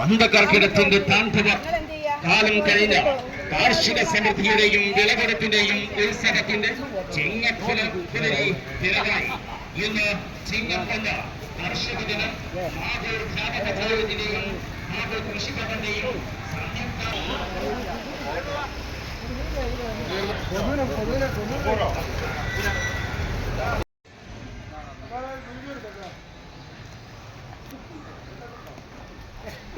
വന്ധകർക്കിടത്തിന്റെ താണ്ഡവ കാലം കഴിഞ്ഞ കാർഷിക സമൃദ്ധിയുടെയും വിളവെടുപ്പിന്റെയും ഉത്സവത്തിന്റെ ചിങ്ങപ്പുല പുലരി തിരകായി. ഇന്ന് ചിങ്ങപ്പൊന്ന കർഷക ദിനം. മാതൂർ ഗ്രാമപഞ്ചായത്തിന്റെയും മാതൂർ കൃഷിഭവന്റെയും സംയുക്ത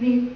Make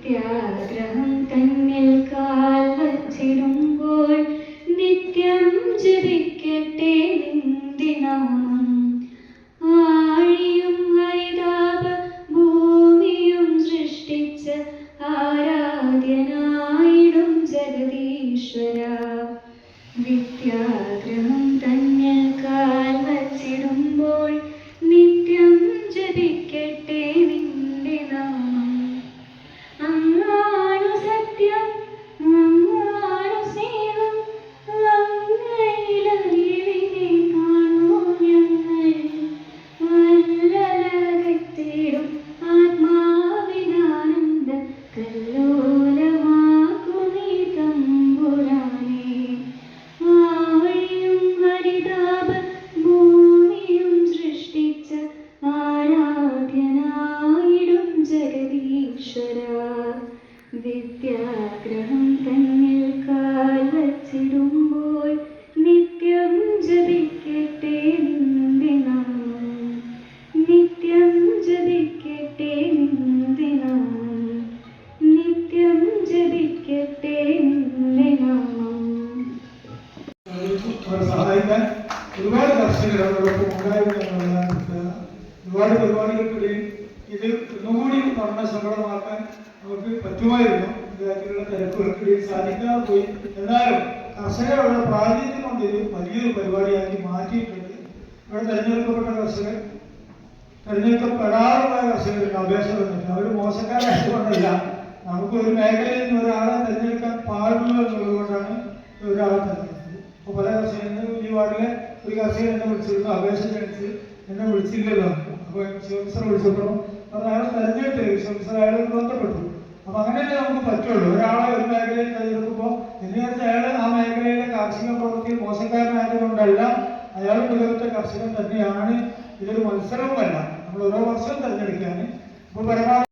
വിദ്യാഗ്രഹം തന്നിൽ കാൽ വച്ചിടുമ്പോൾ നിത്യം ജപിക്കട്ടെ നിന്ദിനം. നിത്യം ജപിക്കട്ടെ നിന്ദിനം. നിത്യം ജപിക്കട്ടെ നിന്ദിനം. ഒരുപാട് കർഷകർ അവരോടൊപ്പം ഉണ്ടായിരുന്നു. എന്നുള്ളതാണ് ഒരുപാട് പരിപാടികൾക്കിടയിൽ ഇത് ഒന്നുകൂടി പഠന സങ്കടമാക്കാൻ നമുക്ക് പറ്റുമായിരുന്നു. ഇത്തരത്തിലുള്ള തിരക്കുകൾക്കിടയിൽ സാധിക്കാതെ പോയി. എന്നാലും കർഷകരുടെ പ്രാതിനിധ്യം കൊണ്ട് ഇത് വലിയൊരു പരിപാടിയാക്കി മാറ്റിയിട്ടുണ്ട്. ഇവിടെ തിരഞ്ഞെടുക്കപ്പെട്ട കർഷകർ തെരഞ്ഞെടുക്കപ്പെടാറുള്ള കർഷകർക്ക് അപേക്ഷ വന്നിട്ട് അവർ മോശക്കാരായതുകൊണ്ടല്ല നമുക്ക് ഒരു മേഖലയിൽ നിന്ന് ഒരാളെ തെരഞ്ഞെടുക്കാൻ പാടുള്ളൂ എന്നുള്ളത് കൊണ്ടാണ് ഒരാളെ തിരഞ്ഞെടുത്തത് അപ്പോൾ പല കർഷകരും ഈ വാർഡിലെ ഒരു കർഷകൻ എന്നെ വിളിച്ചിരുന്നു. അപേക്ഷ ക്ഷണിച്ച് എന്നെ വിളിച്ചില്ലല്ലോ. അപ്പോൾ ശിവസർ വിളിച്ചപ്പോൾ അത് അയാൾ തെരഞ്ഞെടുത്ത് ശിവസർ അയാൾ ബന്ധപ്പെട്ടു. അപ്പൊ അങ്ങനെയല്ലേ നമുക്ക് പറ്റുള്ളൂ? ഒരാളെ ഒരു മേഖലയിൽ തെരഞ്ഞെടുക്കുമ്പോൾ വെച്ചാൽ അയാൾ ആ മേഖലയിലെ കാർഷിക പ്രവൃത്തിയിൽ മോശക്കാരനായതുകൊണ്ടല്ല അയാൾ മികവുറ്റ കർഷകൻ തന്നെയാണ് ഇതൊരു മത്സരവുമല്ല. നമ്മൾ ഓരോ വർഷവും തെരഞ്ഞെടുക്കാൻ ഇപ്പോൾ പരമാവധി